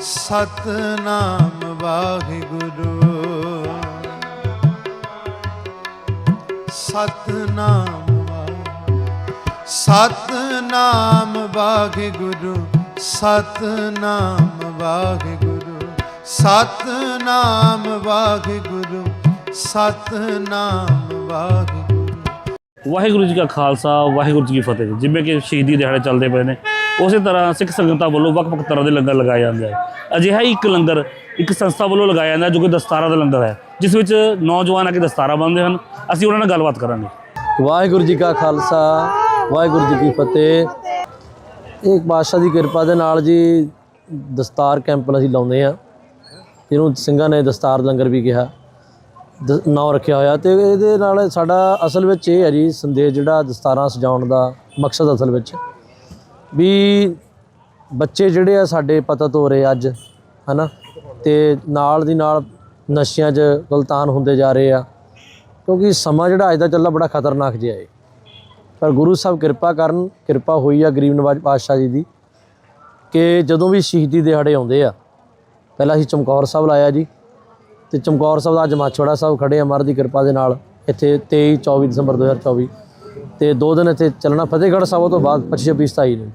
ਸਤਨਾਮ ਵਾਹਿਗੁਰੂ। ਸਤਨਾਮ ਵਾ- ਸਤਨਾਮ ਵਾਹਿਗੁਰੂ। ਸਤਨਾਮ ਵਾਹਿਗੁਰੂ। ਸਤਨਾਮ ਵਾਹਿਗੁਰੂ। ਸਤਨਾਮ ਵਾਹਿਗੁਰੂ। ਵਾਹਿਗੁਰੂ ਜੀ ਕਾ ਖਾਲਸਾ, ਵਾਹਿਗੁਰੂ ਜੀ ਕੀ ਫਤਿਹ। ਜਿਵੇਂ ਕਿ ਸ਼ਹੀਦੀ ਦਿਹਾੜੇ ਚੱਲਦੇ ਪਏ ਨੇ ਉਸੇ ਤਰ੍ਹਾਂ ਸਿੱਖ ਸੰਗਤਾਂ ਵੱਲੋਂ ਵੱਖ-ਵੱਖ ਤਰ੍ਹਾਂ ਦੇ ਲੰਗਰ ਲਗਾਏ ਜਾਂਦੇ ਆ। ਅਜਿਹਾ ਹੀ ਇੱਕ ਲੰਗਰ ਇੱਕ ਸੰਸਥਾ ਵੱਲੋਂ ਲਗਾਇਆ ਜਾਂਦਾ ਜੋ ਕਿ ਦਸਤਾਰਾਂ ਦਾ ਲੰਗਰ ਹੈ, ਜਿਸ ਵਿੱਚ ਨੌਜਵਾਨ ਆ ਕੇ ਦਸਤਾਰਾਂ ਬੰਨ੍ਹਦੇ ਹਨ। ਅਸੀਂ ਉਹਨਾਂ ਨਾਲ ਗੱਲਬਾਤ ਕਰਾਂਗੇ। ਵਾਹਿਗੁਰੂ ਜੀ ਕਾ ਖਾਲਸਾ, ਵਾਹਿਗੁਰੂ ਜੀ ਕੀ ਫਤਿਹ। ਇਹ ਬਾਦਸ਼ਾਹ ਦੀ ਕਿਰਪਾ ਦੇ ਨਾਲ ਜੀ ਦਸਤਾਰ ਕੈਂਪ ਅਸੀਂ ਲਾਉਂਦੇ ਆ ਜਿਹਨੂੰ ਸਿੰਘਾਂ ਨੇ ਦਸਤਾਰ ਲੰਗਰ ਵੀ ਕਿਹਾ, ਦ- ਨਾਂ ਰੱਖਿਆ ਹੋਇਆ। ਤੇ ਇਹਦੇ ਨਾਲ ਸਾਡਾ ਅਸਲ ਵਿੱਚ ਇਹ ਹੈ ਜੀ ਸੰਦੇਸ਼ ਜਿਹੜਾ ਦਸਤਾਰਾਂ ਸਜਾਉਣ ਦਾ ਮਕਸਦ ਅਸਲ ਵਿੱਚ। ਵੀ ਬੱਚੇ ਜਿਹੜੇ ਆ ਸਾਡੇ ਪਤਾ ਹੋ ਰਹੇ ਅੱਜ, ਹਨਾ? ਤੇ ਨਾਲ ਦੀ ਨਾਲ ਨਸ਼ਿਆਂ 'ਚ ਗਲਤਾਨ ਹੁੰਦੇ ਜਾ ਰਹੇ ਆ। ਕਿਉਂਕਿ ਸਮਾਂ ਜਿਹੜਾ ਅੱਜ ਦਾ ਚੱਲਦਾ ਬੜਾ ਖਤਰਨਾਕ ਜਿਹਾ ਹੈ ਪਰ ਗੁਰੂ ਸਾਹਿਬ ਕਿਰਪਾ ਕਰਨ, ਕਿਰਪਾ ਹੋਈ ਆ ਗਰੀਬ ਨਵਾਜ ਪਾਤਸ਼ਾਹ ਜੀ ਦੀ, ਕਿ ਜਦੋਂ ਵੀ ਸ਼ਹੀਦੀ ਦਿਹਾੜੇ ਆਉਂਦੇ ਆ, ਪਹਿਲਾਂ ਅਸੀਂ ਚਮਕੌਰ ਸਾਹਿਬ ਲਾਇਆ ਜੀ। ਤੇ ਚਮਕੌਰ ਸਾਹਿਬ ਦਾ ਅੱਜ ਮਾਛੋੜਾ ਸਾਹਿਬ ਖੜੇ ਆ ਮਹਾਰਾਜ ਦੀ ਕਿਰਪਾ ਦੇ ਨਾਲ, ਇੱਥੇ 23 24 ਦਸੰਬਰ 2024 ਤੇ ਦੋ ਦਿਨ ਇੱਥੇ ਚੱਲਣਾ ਫਤਿਹਗੜ੍ਹ ਸਾਹਿਬ ਤੋਂ ਬਾਅਦ 25 26 27 ਨੂੰ।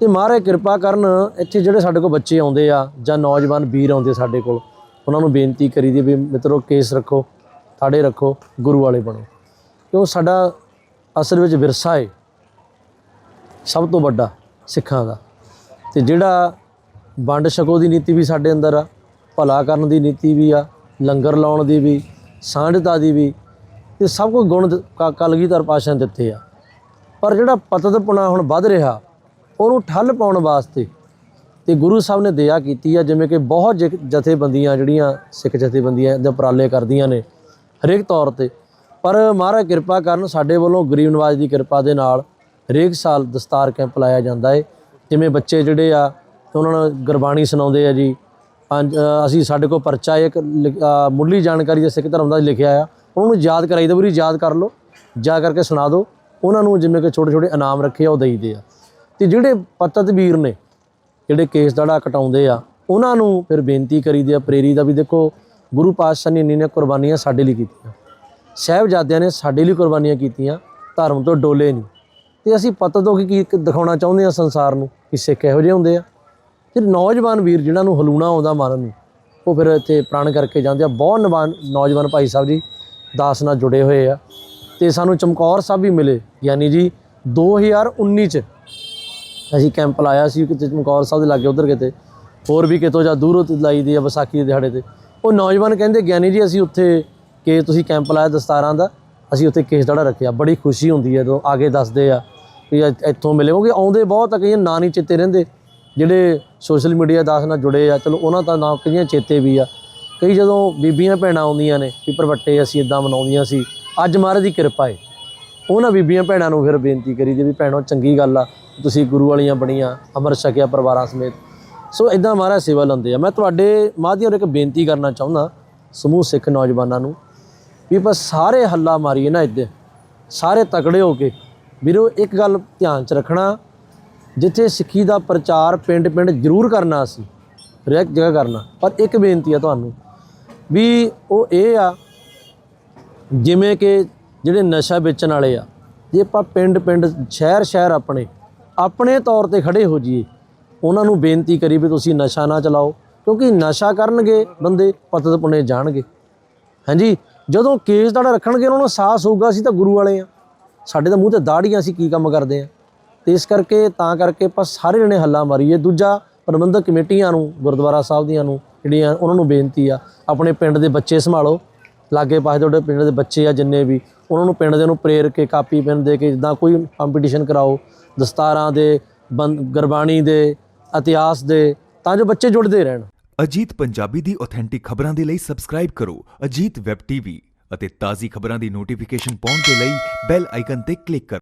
ਤੇ ਮਹਾਰਾਜ ਕਿਰਪਾ ਕਰਨ ਇੱਥੇ ਜਿਹੜੇ ਸਾਡੇ ਕੋਲ ਬੱਚੇ ਆਉਂਦੇ ਆ ਜਾਂ ਨੌਜਵਾਨ ਵੀਰ ਆਉਂਦੇ ਸਾਡੇ ਕੋਲ, ਉਹਨਾਂ ਨੂੰ ਬੇਨਤੀ ਕਰੀ ਦੀ ਵੀ ਮਿੱਤਰੋ ਕੇਸ ਰੱਖੋ, ਥਾੜੇ ਰੱਖੋ, ਗੁਰੂ ਵਾਲੇ ਬਣੋ। ਕਿਉਂ ਸਾਡਾ ਅਸਲ ਵਿੱਚ ਵਿਰਸਾ ਹੈ ਸਭ ਤੋਂ ਵੱਡਾ ਸਿੱਖਾਂ ਦਾ। ਤੇ ਜਿਹੜਾ ਵੰਡ ਛਕੋ ਦੀ ਨੀਤੀ ਵੀ ਸਾਡੇ ਅੰਦਰ ਆ, ਭਲਾ ਕਰਨ ਦੀ ਨੀਤੀ ਵੀ ਆ, ਲੰਗਰ ਲਾਉਣ ਦੀ ਵੀ ਸਾਂਝਤਾ ਦੀ ਵੀ ਇਹ ਸਭ ਕੁਝ ਗੁਣ ਦ- ਕ- ਕਲਗੀਧਰ ਪਾਸ਼ਾ ਨੇ ਦਿੱਤੇ ਆ। ਪਰ ਜਿਹੜਾ ਪਤਤਪੁਣਾ ਹੁਣ ਵੱਧ ਰਿਹਾ ਉਹਨੂੰ ਠੱਲ ਪਾਉਣ ਵਾਸਤੇ ਤੇ ਗੁਰੂ ਸਾਹਿਬ ਨੇ ਦਇਆ ਕੀਤੀ ਆ ਜਿਵੇਂ ਕਿ ਬਹੁਤ ਜ- ਜਥੇਬੰਦੀਆਂ ਜਿਹੜੀਆਂ ਸਿੱਖ ਜਥੇਬੰਦੀਆਂ ਦੇ ਉਪਰਾਲੇ ਕਰਦੀਆਂ ਨੇ ਹਰੇਕ ਤੌਰ ਤੇ। ਪਰ ਮਹਾਰਾਜ ਕਿਰਪਾ ਕਰਨ ਸਾਡੇ ਵੱਲੋਂ ਗਰੀਬ ਨਵਾਜ ਦੀ ਕਿਰਪਾ ਦੇ ਨਾਲ ਹਰੇਕ ਸਾਲ ਦਸਤਾਰ ਕੈਂਪ ਲਾਇਆ ਜਾਂਦਾ ਏ। ਜਿਵੇਂ ਬੱਚੇ ਜਿਹੜੇ ਆ ਉਹਨਾਂ ਨੂੰ ਗੁਰਬਾਣੀ ਸੁਣਾਉਂਦੇ ਆ ਜੀ। ਪੰਜ ਅਸੀਂ ਸਾਡੇ ਕੋਲ ਪਰਚਾ ਇੱਕ ਲਿਖ- ਅ, ਮੁੱਢਲੀ ਜਾਣਕਾਰੀ ਦਾ ਸਿੱਖ ਧਰਮ ਦਾ ਲਿਖਿਆ ਆ। ਉਹਨਾਂ ਨੂੰ ਯਾਦ ਕਰਾਈਦਾ ਵੀ ਯਾਦ ਕਰ ਲਓ, ਜਾ ਕਰਕੇ ਸੁਣਾ ਦਿਓ। ਉਹਨਾਂ ਨੂੰ ਜਿਵੇਂ ਕਿ ਛੋਟੇ ਛੋਟੇ ਇਨਾਮ ਰੱਖੇ ਆ, ਉਹ ਦੇਈਦੇ ਆ। ਤੇ ਜਿਹੜੇ ਪਤਤ ਵੀਰ ਨੇ, ਜਿਹੜੇ ਕੇਸ ਦੜਾ ਕਟਾਉਂਦੇ ਆ, ਉਹਨਾਂ ਨੂੰ ਫਿਰ ਬੇਨਤੀ ਕਰੀਦੀ ਆ, ਪ੍ਰੇਰੀ ਦਾ ਵੀ ਦੇਖੋ, ਗੁਰੂ ਪਾਤਸ਼ਾਹ ਨੇ ਇੰਨੀਆਂ ਕੁਰਬਾਨੀਆਂ ਸਾਡੇ ਲਈ ਕੀਤੀਆਂ। ਸਾਹਿਬਜ਼ਾਦਿਆਂ ਨੇ ਸਾਡੇ ਲਈ ਕੁਰਬਾਨੀਆਂ ਕੀਤੀਆਂ, ਧਰਮ ਤੋਂ ਡੋਲੇ ਨਹੀਂ। ਤੇ ਅਸੀਂ ਪਤਾ ਤੋਂ ਕੀ ਕੀ ਦਿਖਾਉਣਾ ਚਾਹੁੰਦੇ ਆ ਸੰਸਾਰ ਨੂੰ, ਕਿ ਸਿੱਖ ਇਹੋ ਜਿਹੇ ਹੁੰਦੇ ਆ? ਤੇ ਨੌਜਵਾਨ ਵੀਰ ਜਿਨ੍ਹਾਂ ਨੂੰ ਹਲੂਣਾ ਆਉਂਦਾ ਮਨ ਨੂੰ, ਉਹ ਫਿਰ ਇੱਥੇ ਪ੍ਰਣ ਕਰਕੇ ਜਾਂਦੇ ਆ। ਬਹੁਤ ਨਵਾਨ ਨੌਜਵਾਨ ਭਾਈ ਸਾਹਿਬ ਜੀ ਦਾਸ ਨਾਲ ਜੁੜੇ ਹੋਏ ਆ। ਤੇ ਸਾਨੂੰ ਚਮਕੌਰ ਸਾਹਿਬ ਵੀ ਮਿਲੇ, ਯਾਨੀ ਜੀ 2019 ਚ ਅਸੀਂ ਕੈਂਪ ਲਾਇਆ ਸੀ ਕਿਤੇ ਚਮਕੌਰ ਸਾਹਿਬ ਦੇ ਲਾਗੇ ਉਧਰ ਕਿਤੇ। ਹੋਰ ਵੀ ਕਿਤੋਂ ਜਾਂ ਦੂਰੋਂ ਲਾਈ ਦੀ ਆ ਵਿਸਾਖੀ ਦੇ ਦਿਹਾੜੇ ਤੇ। ਉਹ ਨੌਜਵਾਨ ਕਹਿੰਦੇ, ਗਿਆਨੀ ਜੀ, ਅਸੀਂ ਉੱਥੇ ਕਿ ਤੁਸੀਂ ਕੈਂਪ ਲਾਇਆ ਦਸਤਾਰਾਂ ਦਾ, ਅਸੀਂ ਉੱਥੇ ਕੇਸ ਦੜਾ ਰੱਖਿਆ। ਬੜੀ ਖੁਸ਼ੀ ਹੁੰਦੀ ਹੈ ਜਦੋਂ ਆਗੇ ਦੱਸਦੇ ਆ ਵੀ ਇੱਥ- ਇੱਥੋਂ ਮਿਲੇ, ਕਿਉਂਕਿ ਆਉਂਦੇ ਬਹੁਤ ਆ, ਕਈਆਂ ਨਾਂ ਨਹੀਂ ਚੇਤੇ ਰਹਿੰਦੇ। ਜਿਹੜੇ ਸੋਸ਼ਲ ਮੀਡੀਆ ਦਾਸ ਨਾਲ ਜੁੜੇ ਆ, ਚਲੋ ਉਹਨਾਂ ਦਾ ਨਾਮ ਕਈਆਂ ਚੇਤੇ ਵੀ ਆ। ਕਈ ਜਦੋਂ ਬੀਬੀਆਂ ਭੈਣਾਂ ਆਉਂਦੀਆਂ ਨੇ ਵੀ ਪਰਵੱਟੇ ਅਸੀਂ ਇਦਾਂ ਮਨਾਉਂਦੀਆਂ ਸੀ, ਅੱਜ ਮਹਾਰਾਜ ਦੀ ਕਿਰਪਾ ਹੈ ਉਹਨਾਂ ਬੀਬੀਆਂ ਭੈਣਾਂ ਨੂੰ ਫਿਰ ਬੇਨਤੀ ਕਰੀ ਦੀ ਵੀ ਭੈਣੋ, ਚੰਗੀ ਗੱਲ ਆ, ਤੁਸੀਂ ਗੁਰੂ ਵਾਲੀਆਂ ਬਣੀਆਂ, ਅਮਰ ਛਕਿਆ ਪਰਿਵਾਰਾਂ ਸਮੇਤ। ਸੋ ਇਦਾਂ ਮਹਾਰਾਜ ਸੇਵਾ ਲੈਂਦੇ ਆ। ਮੈਂ ਤੁਹਾਡੇ ਮਾਧਿਅਮ ਇੱਕ ਬੇਨਤੀ ਕਰਨਾ ਚਾਹੁੰਦਾ, ਸਮੂਹ ਸਿੱਖ ਨੌਜਵਾਨਾਂ ਨੂੰ, ਵੀ ਬਸ ਸਾਰੇ ਹੱਲਾ ਮਾਰੀਏ ਨਾ ਇੱਦੇ ਸਾਰੇ ਤਕੜੇ ਹੋ ਕੇ। ਵੀਰੋ, ਇੱਕ ਗੱਲ ਧਿਆਨ 'ਚ ਰੱਖਣਾ, ਜਿੱਥੇ ਸਿੱਖੀ ਦਾ ਪ੍ਰਚਾਰ ਪਿੰਡ-ਪਿੰਡ ਜ਼ਰੂਰ ਕਰਨਾ ਸੀ ਹਰੇਕ ਜਗ੍ਹਾ ਕਰਨਾ। ਪਰ ਇੱਕ ਬੇਨਤੀ ਆ ਤੁਹਾਨੂੰ ਵੀ ਉਹ ਇਹ ਆ, ਜਿਵੇਂ ਕਿ ਜਿਹੜੇ ਨਸ਼ਾ ਵੇਚਣ ਵਾਲੇ ਆ, ਜੇ ਆਪਾਂ ਪਿੰਡ-ਪਿੰਡ ਸ਼ਹਿਰ-ਸ਼ਹਿਰ ਆਪਣੇ ਆਪਣੇ ਤੌਰ ਤੇ ਖੜੇ ਹੋ ਜਾਈਏ, ਉਹਨਾਂ ਨੂੰ ਬੇਨਤੀ ਕਰੀ ਵੀ ਤੁਸੀਂ ਨਸ਼ਾ ਨਾ ਚਲਾਓ, ਕਿਉਂਕਿ ਨਸ਼ਾ ਕਰਨਗੇ ਬੰਦੇ, ਪਤਤ ਪੁਣੇ ਜਾਣਗੇ। ਹਾਂਜੀ, ਜਦੋਂ ਕੇਸ ਦਾੜਾ ਰੱਖਣਗੇ, ਉਹਨਾਂ ਨੂੰ ਸਾਹਸ ਹੋਊਗਾ ਅਸੀਂ ਤਾਂ ਗੁਰੂ ਵਾਲੇ ਆ। ਸਾਡੇ ਤਾਂ ਮੂੰਹ ਤੇ ਦਾੜੀਆਂ ਅਸੀਂ ਕੀ ਕੰਮ ਕਰਦੇ ਆ? ਤੇ ਇਸ ਕਰਕੇ, ਤਾਂ ਕਰਕੇ ਆਪਾਂ ਸਾਰੇ ਜਣੇ ਹੱਲਾ ਮਾਰੀਏ। ਦੂਜਾ ਪ੍ਰਬੰਧਕ ਕਮੇਟੀਆਂ ਨੂੰ, ਗੁਰਦੁਆਰਾ ਸਾਹਿਬ ਦੀਆਂ ਨੂੰ ਜਿਹੜੀਆਂ ਉਹਨਾਂ ਨੂੰ ਬੇਨਤੀ ਆ, ਆਪਣੇ ਪਿੰਡ ਦੇ ਬੱਚੇ ਸੰਭਾਲੋ। ਲਾਗੇ ਪਾਸੇ ਤੁਹਾਡੇ ਪਿੰਡ ਦੇ ਬੱਚੇ ਆ ਜਿੰਨੇ ਵੀ, ਉਹਨਾਂ ਨੂੰ ਪਿੰਡ ਦੇ ਨੂੰ ਪ੍ਰੇਰ ਕੇ ਕਾਪੀ ਪੈਨ ਦੇ ਕੇ ਜਿੱਦਾਂ ਕੋਈ ਕੰਪੀਟੀਸ਼ਨ ਕਰਾਓ, ਦਸਤਾਰਾਂ ਦੇ ਬੰਦ ਗੁਰਬਾਣੀ ਦੇ, ਇਤਿਹਾਸ ਦੇ, ਤਾਂ ਜੋ ਬੱਚੇ ਜੁੜਦੇ ਰਹਿਣ। ਅਜੀਤ ਪੰਜਾਬੀ ਦੀ ਆਥੈਂਟਿਕ ਖਬਰਾਂ ਦੇ ਲਈ ਸਬਸਕ੍ਰਾਈਬ ਕਰੋ ਅਜੀਤ ਵੈਬ ਟੀਵੀ ਅਤੇ ਤਾਜ਼ੀ ਖਬਰਾਂ ਦੀ ਨੋਟੀਫਿਕੇਸ਼ਨ ਪਾਉਣ ਦੇ ਲਈ ਬੈਲ ਆਈਕਨ ਤੇ ਕਲਿੱਕ ਕਰੋ।